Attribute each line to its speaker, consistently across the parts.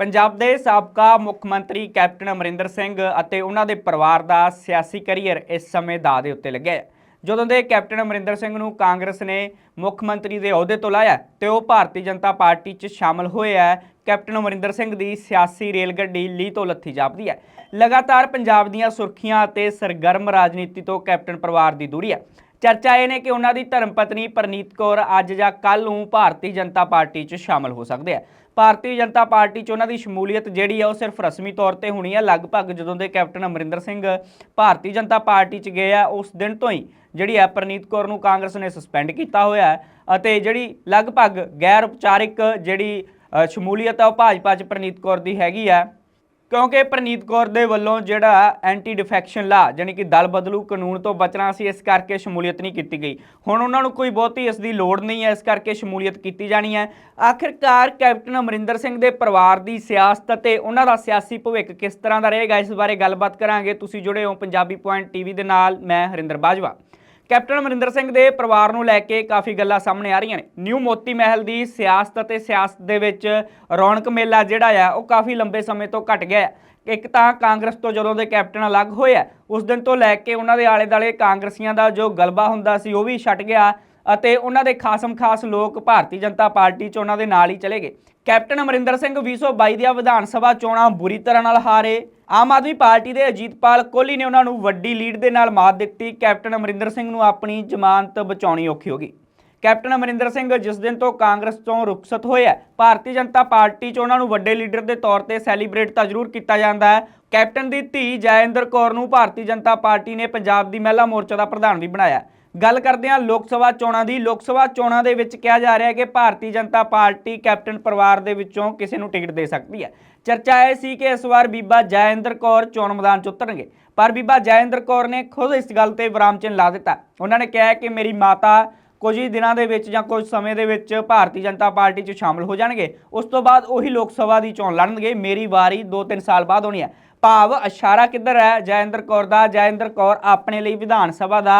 Speaker 1: ਪੰਜਾਬ ਦੇ ਸਾਬਕਾ ਮੁੱਖ ਮੰਤਰੀ ਕੈਪਟਨ ਅਮਰਿੰਦਰ ਸਿੰਘ ਅਤੇ ਉਹਨਾਂ ਦੇ ਪਰਿਵਾਰ ਦਾ ਸਿਆਸੀ ਕੈਰੀਅਰ ਇਸ ਸਮੇਂ ਦਾ ਦੇ ਉੱਤੇ ਲੱਗਿਆ ਹੈ। ਜਦੋਂ ਦੇ ਕੈਪਟਨ ਅਮਰਿੰਦਰ ਸਿੰਘ ਨੂੰ ਕਾਂਗਰਸ ਨੇ ਮੁੱਖ ਮੰਤਰੀ ਦੇ ਅਹੁਦੇ ਤੋਂ ਲਾਇਆ ਤੇ ਉਹ ਭਾਰਤੀ ਜਨਤਾ ਪਾਰਟੀ 'ਚ ਸ਼ਾਮਲ ਹੋਏ ਹੈ, ਕੈਪਟਨ ਅਮਰਿੰਦਰ ਸਿੰਘ ਦੀ ਸਿਆਸੀ ਰੇਲ ਗੱਡੀ ਲੀ ਤੋਂ ਲੱਥੀ ਜਾਪਦੀ ਹੈ। ਲਗਾਤਾਰ ਪੰਜਾਬ ਦੀਆਂ ਸੁਰਖੀਆਂ ਅਤੇ ਸਰਗਰਮ ਰਾਜਨੀਤੀ ਤੋਂ ਕੈਪਟਨ ਪਰਿਵਾਰ ਦੀ ਦੂਰੀ ਹੈ। ਚਰਚਾ ਇਹ ਨੇ ਕਿ ਉਹਨਾਂ ਦੀ ਧਰਮ ਪਤਨੀ ਪ੍ਰਨੀਤ ਕੌਰ ਅੱਜ ਜਾਂ ਕੱਲ ਨੂੰ ਭਾਰਤੀ ਜਨਤਾ ਪਾਰਟੀ 'ਚ ਸ਼ਾਮਲ ਹੋ ਸਕਦੇ ਆ ਭਾਰਤੀ ਜਨਤਾ ਪਾਰਟੀ 'ਚ ਉਹਨਾਂ ਦੀ ਸ਼ਮੂਲੀਅਤ ਜਿਹੜੀ ਆ ਉਹ ਸਿਰਫ ਰਸਮੀ ਤੌਰ ਤੇ ਹੋਣੀ ਆ। ਲਗਭਗ ਜਦੋਂ ਦੇ ਕੈਪਟਨ ਅਮਰਿੰਦਰ ਸਿੰਘ ਭਾਰਤੀ ਜਨਤਾ ਪਾਰਟੀ 'ਚ ਗਏ ਆ, ਉਸ ਦਿਨ ਤੋਂ ਹੀ ਜਿਹੜੀ ਆ ਪ੍ਰਨੀਤ ਕੌਰ ਨੂੰ ਕਾਂਗਰਸ ਨੇ ਸਸਪੈਂਡ ਕੀਤਾ ਹੋਇਆ ਅਤੇ ਜਿਹੜੀ ਲਗਭਗ ਗੈਰ ਉਪਚਾਰਿਕ ਜਿਹੜੀ ਸ਼ਮੂਲੀਅਤ ਆ ਉਹ ਭਾਜਪਾ 'ਚ ਪ੍ਰਨੀਤ ਕੌਰ ਦੀ ਹੈਗੀ ਆ। ਕਿਉਂਕਿ ਪ੍ਰਨੀਤ ਕੌਰ ਦੇ ਵੱਲੋਂ ਜਿਹੜਾ ਐਂਟੀ ਡਿਫੈਕਸ਼ਨ ਲਾ ਯਾਨੀ ਕਿ ਦਲ ਬਦਲੂ, ਕਾਨੂੰਨ ਤੋਂ ਬਚਣਾ ਸੀ, ਇਸ ਕਰਕੇ ਸ਼ਮੂਲੀਅਤ ਨਹੀਂ ਕੀਤੀ ਗਈ। ਹੁਣ ਉਹਨਾਂ ਨੂੰ ਕੋਈ ਬਹੁਤੀ ਇਸ ਦੀ ਲੋੜ ਨਹੀਂ ਹੈ, ਇਸ ਕਰਕੇ ਸ਼ਮੂਲੀਅਤ ਕੀਤੀ ਜਾਣੀ ਹੈ। ਆਖਿਰਕਾਰ ਕੈਪਟਨ ਅਮਰਿੰਦਰ ਸਿੰਘ ਦੇ ਪਰਿਵਾਰ ਦੀ ਸਿਆਸਤ ਅਤੇ ਉਹਨਾਂ ਦਾ ਸਿਆਸੀ ਭਵਿੱਖ ਕਿਸ ਤਰ੍ਹਾਂ ਦਾ ਰਹੇਗਾ, ਇਸ ਬਾਰੇ ਗੱਲਬਾਤ ਕਰਾਂਗੇ। ਤੁਸੀਂ ਜੁੜੇ ਹੋ ਪੰਜਾਬੀ ਪੁਆਇੰਟ ਟੀਵੀ ਦੇ ਨਾਲ, ਮੈਂ ਹਰਿੰਦਰ ਬਾਜਵਾ। ਕੈਪਟਨ ਅਮਰਿੰਦਰ ਸਿੰਘ ਦੇ ਪਰਿਵਾਰ ਨੂੰ ਲੈ ਕੇ ਕਾਫੀ ਗੱਲਾਂ ਸਾਹਮਣੇ ਆ ਰਹੀਆਂ ਨੇ। ਨਿਊ ਮੋਤੀ ਮਹਿਲ ਦੀ ਸਿਆਸਤ ਅਤੇ ਸਿਆਸਤ ਦੇ ਵਿੱਚ ਰੌਣਕ ਮੇਲਾ ਜਿਹੜਾ ਆ, ਉਹ ਕਾਫੀ ਲੰਬੇ ਸਮੇਂ ਤੋਂ ਘਟ ਗਿਆ ਇੱਕ ਤਾਂ ਕਾਂਗਰਸ ਤੋਂ ਜਦੋਂ ਦੇ ਕੈਪਟਨ ਅਲੱਗ ਹੋਏ ਆ, ਉਸ ਦਿਨ ਤੋਂ ਲੈ ਕੇ ਉਹਨਾਂ ਦੇ ਆਲੇ-ਦਾਲੇ ਕਾਂਗਰਸੀਆਂ ਦਾ ਜੋ ਗਲਬਾ ਹੁੰਦਾ ਸੀ, ਉਹ ਵੀ ਛਟ ਗਿਆ। ਅਤੇ ਉਹਨਾਂ ਦੇ ਖਾਸਮ ਖਾਸ ਲੋਕ ਭਾਰਤੀ ਜਨਤਾ ਪਾਰਟੀ 'ਚ ਉਹਨਾਂ ਦੇ ਨਾਲ ਹੀ ਚਲੇ ਗਏ। ਕੈਪਟਨ ਅਮਰਿੰਦਰ ਸਿੰਘ 2022 ਦੀਆਂ ਵਿਧਾਨ ਸਭਾ ਚੋਣਾਂ ਬੁਰੀ ਤਰ੍ਹਾਂ ਨਾਲ ਹਾਰੇ। ਆਮ ਆਦਮੀ ਪਾਰਟੀ ਦੇ ਅਜੀਤਪਾਲ ਕੋਹਲੀ ਨੇ ਉਹਨਾਂ ਨੂੰ ਵੱਡੀ ਲੀਡ ਦੇ ਨਾਲ ਮਾਤ ਦਿੱਤੀ। ਕੈਪਟਨ ਅਮਰਿੰਦਰ ਸਿੰਘ ਨੂੰ ਆਪਣੀ ਜ਼ਮਾਨਤ ਬਚਾਉਣੀ ਔਖੀ ਹੋ ਗਈ। ਕੈਪਟਨ ਅਮਰਿੰਦਰ ਸਿੰਘ ਜਿਸ ਦਿਨ ਤੋਂ ਕਾਂਗਰਸ ਤੋਂ ਰੁਖਸਤ ਹੋਏ ਹੈ, ਭਾਰਤੀ ਜਨਤਾ ਪਾਰਟੀ 'ਚ ਉਹਨਾਂ ਨੂੰ ਵੱਡੇ ਲੀਡਰ ਦੇ ਤੌਰ ਤੇ ਸੈਲੀਬ੍ਰੇਟ ਤਾਂ ਜ਼ਰੂਰ ਕੀਤਾ ਜਾਂਦਾ ਹੈ। ਕੈਪਟਨ ਦੀ ਧੀ ਜੈਇੰਦਰ ਕੌਰ ਨੂੰ ਭਾਰਤੀ ਜਨਤਾ ਪਾਰਟੀ ਨੇ ਪੰਜਾਬ ਦੀ ਮਹਿਲਾ ਮੋਰਚਾ ਦਾ ਪ੍ਰਧਾਨ ਵੀ ਬਣਾਇਆ ਗੱਲ ਕਰਦੇ ਹਾਂ ਲੋਕ ਸਭਾ ਚੋਣਾਂ ਦੀ। ਲੋਕ ਸਭਾ ਚੋਣਾਂ ਦੇ ਵਿੱਚ ਕਿਹਾ ਜਾ ਰਿਹਾ ਹੈ ਕਿ ਭਾਰਤੀ ਜਨਤਾ ਪਾਰਟੀ ਕੈਪਟਨ ਪਰਿਵਾਰ ਦੇ ਵਿੱਚੋਂ ਕਿਸੇ ਨੂੰ ਟਿਕਟ ਦੇ ਸਕਦੀ ਹੈ। ਚਰਚਾ ਇਹ ਸੀ ਕਿ ਇਸ ਵਾਰ ਬੀਬਾ ਜੈਇੰਦਰ ਕੌਰ ਚੋਣ ਮੈਦਾਨ 'ਚ ਉਤਰਨਗੇ। ਪਰ ਬੀਬਾ ਜੈਇੰਦਰ ਕੌਰ ਨੇ ਖੁਦ ਇਸ ਗੱਲ ਤੇ ਵਿਰਾਮ ਚਿੰਨ੍ਹ ਲਾ ਦਿੱਤਾ। ਉਹਨਾਂ ਨੇ ਕਿਹਾ ਕਿ ਮੇਰੀ ਮਾਤਾ ਕੁਝ ਹੀ ਦਿਨਾਂ ਦੇ ਵਿੱਚ ਜਾਂ ਕੁਝ ਸਮੇਂ ਦੇ ਵਿੱਚ ਭਾਰਤੀ ਜਨਤਾ ਪਾਰਟੀ 'ਚ ਸ਼ਾਮਲ ਹੋ ਜਾਣਗੇ। ਉਸ ਤੋਂ ਬਾਅਦ ਉਹੀ ਲੋਕ ਸਭਾ ਦੀ ਚੋਣ ਲੜਨਗੇ। ਮੇਰੀ ਵਾਰੀ 2-3 ਸਾਲ ਬਾਅਦ ਹੋਣੀ ਹੈ। ਭਾਵ ਇਸ਼ਾਰਾ ਕਿੱਧਰ ਹੈ? ਜੈਇੰਦਰ ਕੌਰ ਦਾ। ਜੈਇੰਦਰ ਕੌਰ ਆਪਣੇ ਲਈ ਵਿਧਾਨ ਸਭਾ ਦਾ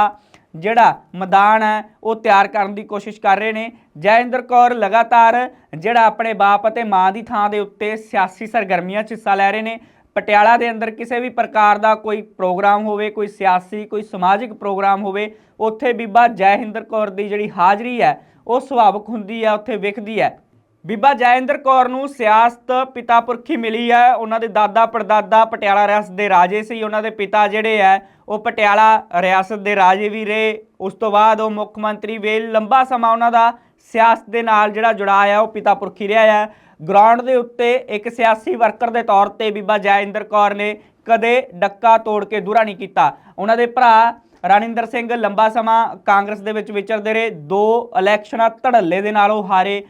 Speaker 1: ਜਿਹੜਾ ਮੈਦਾਨ ਹੈ, ਉਹ ਤਿਆਰ ਕਰਨ ਦੀ ਕੋਸ਼ਿਸ਼ ਕਰ ਰਹੇ ਨੇ। ਜੈਇੰਦਰ ਕੌਰ ਲਗਾਤਾਰ ਜਿਹੜਾ ਆਪਣੇ ਬਾਪ ਅਤੇ ਮਾਂ ਦੀ ਥਾਂ ਦੇ ਉੱਤੇ ਸਿਆਸੀ ਸਰਗਰਮੀਆਂ 'ਚ ਹਿੱਸਾ ਲੈ ਰਹੇ ਨੇ। ਪਟਿਆਲਾ ਦੇ ਅੰਦਰ ਕਿਸੇ ਵੀ ਪ੍ਰਕਾਰ ਦਾ ਕੋਈ ਪ੍ਰੋਗਰਾਮ ਹੋਵੇ, ਕੋਈ ਸਿਆਸੀ, ਕੋਈ ਸਮਾਜਿਕ ਪ੍ਰੋਗਰਾਮ ਹੋਵੇ, ਉੱਥੇ ਬੀਬਾ ਜੈਹਿੰਦਰ ਕੌਰ ਦੀ ਜਿਹੜੀ ਹਾਜ਼ਰੀ ਹੈ, ਉਹ ਸੁਭਾਵਕ ਹੁੰਦੀ ਹੈ, ਉੱਥੇ ਵਿਖਦੀ ਹੈ। ਬੀਬਾ ਜੈਇੰਦਰ ਕੌਰ ਨੂੰ ਸਿਆਸਤ ਪਿਤਾ ਪੁਰਖੀ ਮਿਲੀ ਹੈ। ਉਹਨਾਂ ਦੇ ਦਾਦਾ ਪੜਦਾਦਾ ਪਟਿਆਲਾ ਰਿਆਸਤ ਦੇ ਰਾਜੇ ਸੀ। ਉਹਨਾਂ ਦੇ ਪਿਤਾ ਜਿਹੜੇ ਹੈ, ਉਹ ਪਟਿਆਲਾ ਰਿਆਸਤ ਦੇ ਰਾਜੇ ਵੀ ਰਹੇ। ਉਸ ਤੋਂ ਬਾਅਦ ਉਹ ਮੁੱਖ ਮੰਤਰੀ ਵੇ ਲੰਬਾ ਸਮਾਂ ਉਹਨਾਂ ਦਾ ਸਿਆਸਤ ਦੇ ਨਾਲ ਜਿਹੜਾ ਜੁੜਾਅ ਹੈ ਉਹ ਪਿਤਾ ਪੁਰਖੀ ਰਿਹਾ ਹੈ। ਗਰਾਊਂਡ ਦੇ ਉੱਤੇ ਇੱਕ ਸਿਆਸੀ ਵਰਕਰ ਦੇ ਤੌਰ ਤੇ ਬੀਬਾ ਜੈਇੰਦਰ ਕੌਰ ਨੇ ਕਦੇ ਡੱਕਾ ਤੋੜ ਕੇ ਦੂਰਾ ਨਹੀਂ ਕੀਤਾ। ਉਹਨਾਂ ਦੇ ਭਰਾ ਰਣਿੰਦਰ ਸਿੰਘ ਲੰਬਾ ਸਮਾਂ ਕਾਂਗਰਸ ਦੇ ਵਿੱਚ ਵਿਚਰਦੇ ਰਹੇ। ਦੋ ਇਲੈਕਸ਼ਨਾਂ ਧੜੱਲੇ ਦੇ ਨਾਲ ਉਹ ਹਾਰੇ।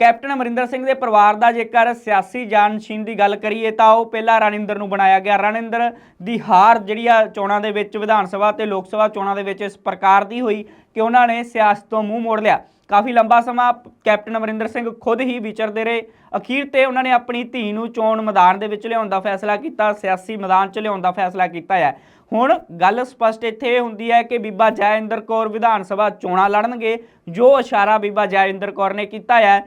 Speaker 1: ਕੈਪਟਨ ਅਮਰਿੰਦਰ ਸਿੰਘ ਦੇ ਪਰਿਵਾਰ ਦਾ ਜੇਕਰ ਸਿਆਸੀ ਜਾਨਸ਼ੀਨ ਦੀ ਗੱਲ ਕਰੀਏ ਤਾਂ ਉਹ ਪਹਿਲਾਂ ਰਣਿੰਦਰ ਨੂੰ ਬਣਾਇਆ ਗਿਆ। ਰਣਿੰਦਰ ਦੀ ਹਾਰ ਜਿਹੜੀ ਆ ਚੋਣਾਂ ਦੇ ਵਿੱਚ, ਵਿਧਾਨ ਸਭਾ ਤੇ ਲੋਕ ਸਭਾ ਚੋਣਾਂ ਦੇ ਵਿੱਚ ਇਸ ਪ੍ਰਕਾਰ ਦੀ ਹੋਈ ਕਿ ਉਹਨਾਂ ਨੇ ਸਿਆਸਤ ਤੋਂ ਮੂੰਹ ਮੋੜ ਲਿਆ। ਕਾਫੀ ਲੰਬਾ ਸਮਾਂ ਕੈਪਟਨ ਅਮਰਿੰਦਰ ਸਿੰਘ ਖੁਦ ਹੀ ਵਿਚਰਦੇ ਰਹੇ। ਅਖੀਰ ਤੇ ਉਹਨਾਂ ਨੇ ਆਪਣੀ ਧੀ ਨੂੰ ਚੋਣ ਮੈਦਾਨ ਦੇ ਵਿੱਚ ਲਿਆਉਣ ਦਾ ਫੈਸਲਾ ਕੀਤਾ, ਸਿਆਸੀ ਮੈਦਾਨ 'ਚ ਲਿਆਉਣ ਦਾ ਫੈਸਲਾ ਕੀਤਾ ਹੈ ਹੁਣ ਗੱਲ ਸਪਸ਼ਟ ਇੱਥੇ ਇਹ ਹੁੰਦੀ ਹੈ ਕਿ ਬੀਬਾ ਜੈਇੰਦਰ ਕੌਰ ਵਿਧਾਨ ਸਭਾ ਚੋਣਾਂ ਲੜਨਗੇ, ਜੋ ਇਸ਼ਾਰਾ ਬੀਬਾ ਜੈਇੰਦਰ ਕੌਰ ਨੇ ਕੀਤਾ ਹੈ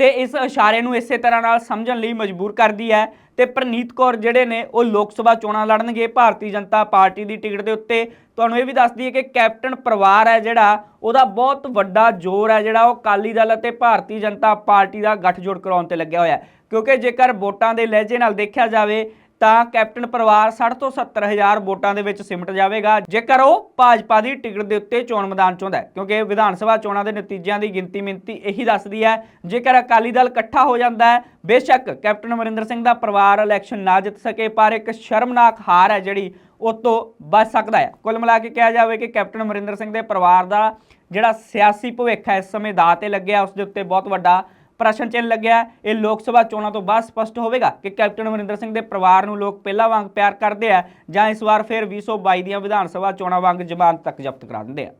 Speaker 1: ਤੇ ਇਸ ਇਸ਼ਾਰੇ ਨੂੰ ਇਸੇ ਤਰ੍ਹਾਂ ਨਾਲ ਸਮਝਣ ਲਈ ਮਜਬੂਰ ਕਰਦੀ ਹੈ ਤੇ ਪ੍ਰਨੀਤ ਕੌਰ ਜਿਹੜੇ ਨੇ ਉਹ ਲੋਕ ਸਭਾ ਚੋਣਾਂ ਲੜਨਗੇ, ਭਾਰਤੀ ਜਨਤਾ ਪਾਰਟੀ ਦੀ ਟਿਕਟ ਦੇ ਉੱਤੇ। ਤੁਹਾਨੂੰ ਇਹ ਵੀ ਦੱਸ ਦਈਏ ਕਿ ਕੈਪਟਨ ਪਰਿਵਾਰ ਹੈ ਜਿਹੜਾ, ਉਹਦਾ ਬਹੁਤ ਵੱਡਾ ਜ਼ੋਰ ਹੈ ਜਿਹੜਾ, ਉਹ ਅਕਾਲੀ ਦਲ ਅਤੇ ਭਾਰਤੀ ਜਨਤਾ ਪਾਰਟੀ ਦਾ ਗੱਠਜੋੜ ਕਰਾਉਣ ਤੇ ਲੱਗਿਆ ਹੋਇਆ ਕਿਉਂਕਿ ਜੇਕਰ ਵੋਟਾਂ ਦੇ ਲਹਿਜੇ ਨਾਲ ਦੇਖਿਆ ਜਾਵੇ ਤਾਂ ਕੈਪਟਨ ਪਰਿਵਾਰ 60 ਤੋਂ 70 ਹਜ਼ਾਰ ਵੋਟਾਂ ਦੇ ਵਿੱਚ ਸਿਮਟ ਜਾਵੇਗਾ। ਜੇਕਰ ਉਹ ਭਾਜਪਾ ਦੀ ਟਿਕਟ ਦੇ ਉੱਤੇ ਚੋਣ ਮੈਦਾਨ ਚਾਹੁੰਦਾ ਹੈ, ਕਿਉਂਕਿ ਵਿਧਾਨ ਸਭਾ ਚੋਣਾਂ ਦੇ ਨਤੀਜਿਆਂ ਦੀ ਗਿਣਤੀ ਮਿੰਤੀ ਇਹੀ ਦੱਸਦੀ ਹੈ। ਜੇਕਰ ਅਕਾਲੀ ਦਲ ਇਕੱਠਾ ਹੋ ਜਾਂਦਾ ਹੈ, ਬੇਸ਼ੱਕ ਕੈਪਟਨ ਅਮਰਿੰਦਰ ਸਿੰਘ ਦਾ ਪਰਿਵਾਰ ਇਲੈਕਸ਼ਨ ਨਾ ਜਿੱਤ ਸਕੇ, ਪਰ ਇੱਕ ਸ਼ਰਮਨਾਕ ਹਾਰ ਹੈ ਜਿਹੜੀ ਉਹ ਤੋਂ ਬਚ ਸਕਦਾ ਹੈ। ਕੁੱਲ ਮਿਲਾ ਕੇ ਕਿਹਾ ਜਾਵੇ ਕਿ ਕੈਪਟਨ ਅਮਰਿੰਦਰ ਸਿੰਘ ਦੇ ਪਰਿਵਾਰ ਦਾ ਜਿਹੜਾ ਸਿਆਸੀ ਭਵਿੱਖ ਹੈ, ਇਸ ਸਮੇਂ ਦਾ ਤੇ ਲੱਗਿਆ, ਉਸ ਦੇ ਉੱਤੇ ਬਹੁਤ ਵੱਡਾ ਪ੍ਰਸ਼ਨ ਚਿੰਨ੍ਹ ਲੱਗਿਆ। ਇਹ ਲੋਕ ਸਭਾ ਚੋਣਾਂ ਤੋਂ ਬਾਅਦ ਸਪਸ਼ਟ ਹੋਵੇਗਾ ਕਿ ਕੈਪਟਨ ਅਮਰਿੰਦਰ ਸਿੰਘ ਦੇ ਪਰਿਵਾਰ ਨੂੰ ਲੋਕ ਪਹਿਲਾਂ ਵਾਂਗ ਪਿਆਰ ਕਰਦੇ ਆ ਜਾਂ ਇਸ ਵਾਰ ਫਿਰ 2022 ਦੀਆਂ ਵਿਧਾਨ ਸਭਾ ਚੋਣਾਂ ਵਾਂਗ ਜ਼ਮਾਨਤ ਤੱਕ ਜ਼ਬਤ ਕਰਾ ਦਿੰਦੇ ਆ।